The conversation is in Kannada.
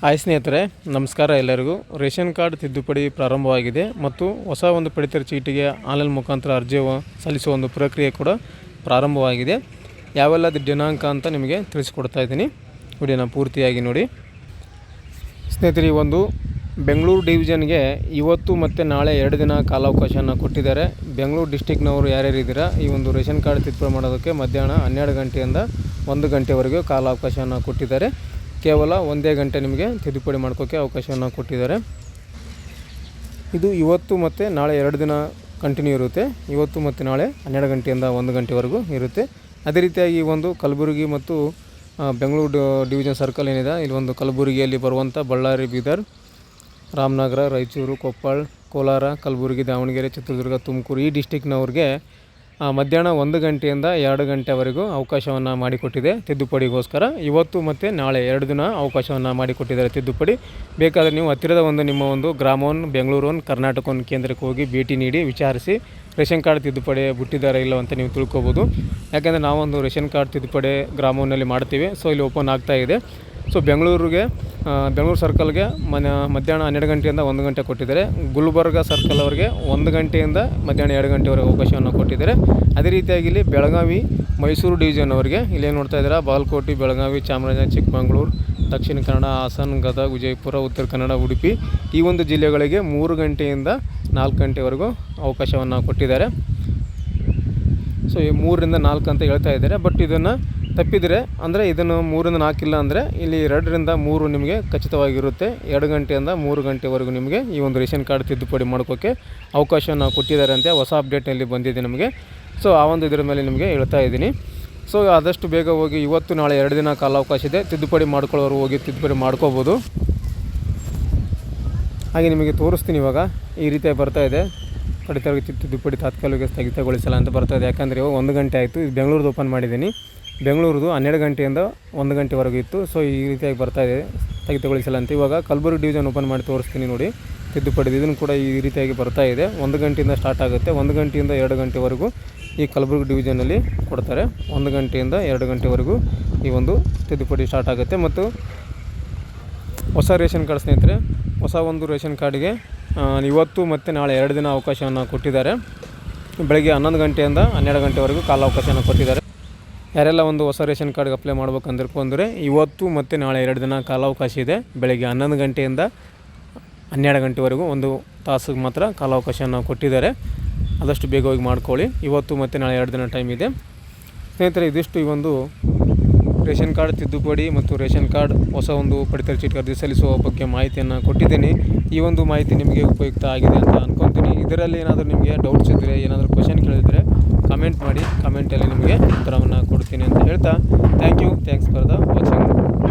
ಹಾಯ್ ಸ್ನೇಹಿತರೆ, ನಮಸ್ಕಾರ ಎಲ್ಲರಿಗೂ. ರೇಷನ್ ಕಾರ್ಡ್ ತಿದ್ದುಪಡಿ ಪ್ರಾರಂಭವಾಗಿದೆ ಮತ್ತು ಹೊಸ ಒಂದು ಪಡಿತರ ಚೀಟಿಗೆ ಆನ್ಲೈನ್ ಮುಖಾಂತರ ಅರ್ಜಿ ಸಲ್ಲಿಸುವ ಒಂದು ಪ್ರಕ್ರಿಯೆ ಕೂಡ ಪ್ರಾರಂಭವಾಗಿದೆ. ಯಾವೆಲ್ಲ ದಿನಾಂಕ ಅಂತ ನಿಮಗೆ ತಿಳಿಸ್ಕೊಡ್ತಾ ಇದ್ದೀನಿ. ವಿಡಿಯೋನ ಪೂರ್ತಿಯಾಗಿ ನೋಡಿ. ಸ್ನೇಹಿತರೆ ಒಂದು ಬೆಂಗಳೂರು ಡಿವಿಷನ್ಗೆ ಇವತ್ತು ಮತ್ತು ನಾಳೆ ಎರಡು ದಿನ ಕಾಲಾವಕಾಶನ ಕೊಟ್ಟಿದ್ದಾರೆ. ಬೆಂಗಳೂರು ಡಿಸ್ಟಿಕ್ನವರು ಯಾರ್ಯಾರು ಇದ್ದೀರಾ? ಈ ಒಂದು ರೇಷನ್ ಕಾರ್ಡ್ ತಿದ್ದುಪಡಿ ಮಾಡೋದಕ್ಕೆ ಮಧ್ಯಾಹ್ನ ಹನ್ನೆರಡು ಗಂಟೆಯಿಂದ ಒಂದು ಗಂಟೆವರೆಗೂ ಕಾಲಾವಕಾಶನ ಕೊಟ್ಟಿದ್ದಾರೆ. ಕೇವಲ ಒಂದೇ ಗಂಟೆ ನಿಮಗೆ ತಿದ್ದುಪಡಿ ಮಾಡ್ಕೋಕ್ಕೆ ಅವಕಾಶವನ್ನು ಕೊಟ್ಟಿದ್ದಾರೆ. ಇದು ಇವತ್ತು ಮತ್ತು ನಾಳೆ ಎರಡು ದಿನ ಕಂಟಿನ್ಯೂ ಇರುತ್ತೆ. ಇವತ್ತು ಮತ್ತು ನಾಳೆ ಹನ್ನೆರಡು ಗಂಟೆಯಿಂದ ಒಂದು ಗಂಟೆವರೆಗೂ ಇರುತ್ತೆ. ಅದೇ ರೀತಿಯಾಗಿ ಒಂದು ಕಲಬುರಗಿ ಮತ್ತು ಬೆಂಗಳೂರು ಡಿವಿಷನ್ ಸರ್ಕಲ್ ಏನಿದೆ, ಇಲ್ಲಿ ಒಂದು ಕಲಬುರಗಿಯಲ್ಲಿ ಬರುವಂಥ ಬಳ್ಳಾರಿ, ಬೀದರ್, ರಾಮನಗರ, ರಾಯಚೂರು, ಕೊಪ್ಪಳ, ಕೋಲಾರ, ಕಲಬುರಗಿ, ದಾವಣಗೆರೆ, ಚಿತ್ರದುರ್ಗ, ತುಮಕೂರು ಈ ಡಿಸ್ಟಿಕ್ನವ್ರಿಗೆ ಮಧ್ಯಾಹ್ನ ಒಂದು ಗಂಟೆಯಿಂದ ಎರಡು ಗಂಟೆವರೆಗೂ ಅವಕಾಶವನ್ನು ಮಾಡಿಕೊಟ್ಟಿದೆ ತಿದ್ದುಪಡಿಗೋಸ್ಕರ. ಇವತ್ತು ಮತ್ತು ನಾಳೆ ಎರಡು ದಿನ ಅವಕಾಶವನ್ನು ಮಾಡಿಕೊಟ್ಟಿದ್ದಾರೆ ತಿದ್ದುಪಡಿ. ಬೇಕಾದರೆ ನೀವು ಹತ್ತಿರದ ಒಂದು ನಿಮ್ಮ ಒಂದು ಗ್ರಾಮವನ್ನು ಬೆಂಗಳೂರು ಕರ್ನಾಟಕ ಕೇಂದ್ರಕ್ಕೆ ಹೋಗಿ ಭೇಟಿ ನೀಡಿ ವಿಚಾರಿಸಿ ರೇಷನ್ ಕಾರ್ಡ್ ತಿದ್ದುಪಡಿ ಬಿಟ್ಟಿದ್ದಾರೆ ಇಲ್ಲ ಅಂತ ನೀವು ತಿಳ್ಕೊಬೋದು. ಯಾಕೆಂದರೆ ನಾವೊಂದು ರೇಷನ್ ಕಾರ್ಡ್ ತಿದ್ದುಪಡಿ ಗ್ರಾಮವನ್ನಲ್ಲಿ ಮಾಡ್ತೀವಿ. ಸೊ, ಇಲ್ಲಿ ಓಪನ್ ಆಗ್ತಾ ಇದೆ. ಸೊ ಬೆಂಗಳೂರಿಗೆ ಬೆಂಗಳೂರು ಸರ್ಕಲ್ಗೆ ಮನ ಮಧ್ಯಾಹ್ನ ಹನ್ನೆರಡು ಗಂಟೆಯಿಂದ ಒಂದು ಗಂಟೆ ಕೊಟ್ಟಿದ್ದಾರೆ. ಗುಲ್ಬರ್ಗ ಸರ್ಕಲ್ ಅವರಿಗೆ ಒಂದು ಗಂಟೆಯಿಂದ ಮಧ್ಯಾಹ್ನ ಎರಡು ಗಂಟೆವರೆಗೆ ಅವಕಾಶವನ್ನು ಕೊಟ್ಟಿದ್ದಾರೆ. ಅದೇ ರೀತಿಯಾಗಿ ಇಲ್ಲಿ ಬೆಳಗಾವಿ, ಮೈಸೂರು ಡಿವಿಷನ್ ಅವರಿಗೆ ಇಲ್ಲೇನು ನೋಡ್ತಾ ಇದ್ದೀರಾ ಬಾಲ್ಕೋಟೆ ಬೆಳಗಾವಿ, ಚಾಮರಾಜನಗರ, ಚಿಕ್ಕಮಗಳೂರು, ದಕ್ಷಿಣ ಕನ್ನಡ, ಹಾಸನ, ಗದಗ, ವಿಜಯಪುರ, ಉತ್ತರ ಕನ್ನಡ, ಉಡುಪಿ ಈ ಒಂದು ಜಿಲ್ಲೆಗಳಿಗೆ ಮೂರು ಗಂಟೆಯಿಂದ ನಾಲ್ಕು ಗಂಟೆವರೆಗೂ ಅವಕಾಶವನ್ನು ಕೊಟ್ಟಿದ್ದಾರೆ. ಸೊ ಈ ಮೂರರಿಂದ ನಾಲ್ಕು ಅಂತ ಹೇಳ್ತಾ ಇದ್ದಾರೆ. ಬಟ್ ಇದನ್ನು ತಪ್ಪಿದರೆ ಅಂದರೆ ಇದನ್ನು ಮೂರಿಂದ ನಾಲ್ಕಿಲ್ಲ ಅಂದರೆ ಇಲ್ಲಿ ಎರಡರಿಂದ ಮೂರು ನಿಮಗೆ ಖಚಿತವಾಗಿರುತ್ತೆ. ಎರಡು ಗಂಟೆಯಿಂದ ಮೂರು ಗಂಟೆವರೆಗೂ ನಿಮಗೆ ಈ ಒಂದು ರೇಷನ್ ಕಾರ್ಡ್ ತಿದ್ದುಪಡಿ ಮಾಡ್ಕೋಕ್ಕೆ ಅವಕಾಶವನ್ನು ಕೊಟ್ಟಿದ್ದಾರೆ ಅಂತ ಹೊಸ ಅಪ್ಡೇಟ್ನಲ್ಲಿ ಬಂದಿದೆ ನಮಗೆ. ಸೊ, ಆ ಒಂದು ಇದರ ಮೇಲೆ ನಿಮಗೆ ಹೇಳ್ತಾ ಇದ್ದೀನಿ. ಸೊ, ಆದಷ್ಟು ಬೇಗ ಹೋಗಿ ಇವತ್ತು ನಾಳೆ ಎರಡು ದಿನ ಕಾಲಾವಕಾಶ ಇದೆ. ತಿದ್ದುಪಡಿ ಮಾಡ್ಕೊಳ್ಳೋರು ಹೋಗಿ ತಿದ್ದುಪಡಿ ಮಾಡ್ಕೋಬೋದು. ಹಾಗೆ ನಿಮಗೆ ತೋರಿಸ್ತೀನಿ ಇವಾಗ. ಈ ರೀತಿಯಾಗಿ ಬರ್ತಾ ಇದೆ. ಪಡಿತರ ತಿದ್ದುಪಡಿ ತಾತ್ಕಾಲಿಕ ಸ್ಥಗಿತಗೊಳಿಸಲ್ಲ ಅಂತ ಬರ್ತಾ ಇದೆ. ಯಾಕಂದರೆ ಇವಾಗ ಒಂದು ಗಂಟೆ ಆಯಿತು. ಇದು ಬೆಂಗಳೂರದ್ದು ಓಪನ್ ಮಾಡಿದ್ದೀನಿ. ಬೆಂಗಳೂರದು ಹನ್ನೆರಡು ಗಂಟೆಯಿಂದ ಒಂದು ಗಂಟೆವರೆಗೂ ಇತ್ತು. ಸೊ ಈ ರೀತಿಯಾಗಿ ಬರ್ತಾ ಇದೆ. ಸ್ಥಗಿತಗೊಳಿಸಲ್ಲ ಅಂತ ಇವಾಗ ಕಲಬುರಗಿ ಡಿವಿಷನ್ ಓಪನ್ ಮಾಡಿ ತೋರಿಸ್ತೀನಿ ನೋಡಿ. ತಿದ್ದುಪಡಿ ಇದನ್ನು ಕೂಡ ಈ ರೀತಿಯಾಗಿ ಬರ್ತಾ ಇದೆ. ಒಂದು ಗಂಟೆಯಿಂದ ಸ್ಟಾರ್ಟ್ ಆಗುತ್ತೆ. ಒಂದು ಗಂಟೆಯಿಂದ ಎರಡು ಗಂಟೆವರೆಗೂ ಈ ಕಲಬುರಗಿ ಡಿವಿಷನಲ್ಲಿ ಕೊಡ್ತಾರೆ. ಒಂದು ಗಂಟೆಯಿಂದ ಎರಡು ಗಂಟೆವರೆಗೂ ಈ ಒಂದು ತಿದ್ದುಪಡಿ ಸ್ಟಾರ್ಟ್ ಆಗುತ್ತೆ. ಮತ್ತು ಹೊಸ ರೇಷನ್ ಕಾರ್ಡ್ ಸ್ನೇಹಿತರೆ, ಹೊಸ ಒಂದು ರೇಷನ್ ಕಾರ್ಡಿಗೆ ಇವತ್ತು ಮತ್ತು ನಾಳೆ ಎರಡು ದಿನ ಅವಕಾಶವನ್ನು ಕೊಟ್ಟಿದ್ದಾರೆ. ಬೆಳಗ್ಗೆ ಹನ್ನೊಂದು ಗಂಟೆಯಿಂದ ಹನ್ನೆರಡು ಗಂಟೆವರೆಗೂ ಕಾಲಾವಕಾಶವನ್ನು ಕೊಟ್ಟಿದ್ದಾರೆ. ಯಾರೆಲ್ಲ ಒಂದು ಹೊಸ ರೇಷನ್ ಕಾರ್ಡ್ಗೆ ಅಪ್ಲೈ ಮಾಡ್ಬೇಕು ಅಂದಿರ್ಕೊಂಡ್ರೆ ಇವತ್ತು ಮತ್ತು ನಾಳೆ ಎರಡು ದಿನ ಕಾಲಾವಕಾಶ ಇದೆ. ಬೆಳಗ್ಗೆ ಹನ್ನೊಂದು ಗಂಟೆಯಿಂದ ಹನ್ನೆರಡು ಗಂಟೆವರೆಗೂ ಒಂದು ತಾಸಿಗೆ ಮಾತ್ರ ಕಾಲಾವಕಾಶವನ್ನು ಕೊಟ್ಟಿದ್ದಾರೆ. ಆದಷ್ಟು ಬೇಗ ಹೋಗಿ ಮಾಡ್ಕೊಳ್ಳಿ. ಇವತ್ತು ಮತ್ತು ನಾಳೆ ಎರಡು ದಿನ ಟೈಮ್ ಇದೆ. ಸ್ನೇಹಿತರೆ, ಇದಿಷ್ಟು ಈ ಒಂದು ರೇಷನ್ ಕಾರ್ಡ್ ತಿದ್ದುಪಡಿ ಮತ್ತು ರೇಷನ್ ಕಾರ್ಡ್ ಹೊಸ ಒಂದು ಪಡಿತರ ಚೀಟಿ ಅರ್ಜಿ ಸಲ್ಲಿಸುವ ಬಗ್ಗೆ ಮಾಹಿತಿಯನ್ನು ಕೊಟ್ಟಿದ್ದೀನಿ. ಈ ಒಂದು ಮಾಹಿತಿ ನಿಮಗೆ ಉಪಯುಕ್ತ ಆಗಿದೆ ಅಂತ ಅಂದ್ಕೊತೀನಿ ಇದರಲ್ಲಿ ಏನಾದರೂ ನಿಮಗೆ ಡೌಟ್ಸ್ ಇದ್ದರೆ ಏನಾದರೂ ಕ್ವಶನ್ ಕೇಳಿದರೆ ಕಮೆಂಟ್ ಮಾಡಿ. ಕಮೆಂಟಲ್ಲಿ ನಿಮಗೆ ಉತ್ತರವನ್ನು ಕೊಡ್ತೀನಿ ಅಂತ ಹೇಳ್ತಾ. Thank you thanks for the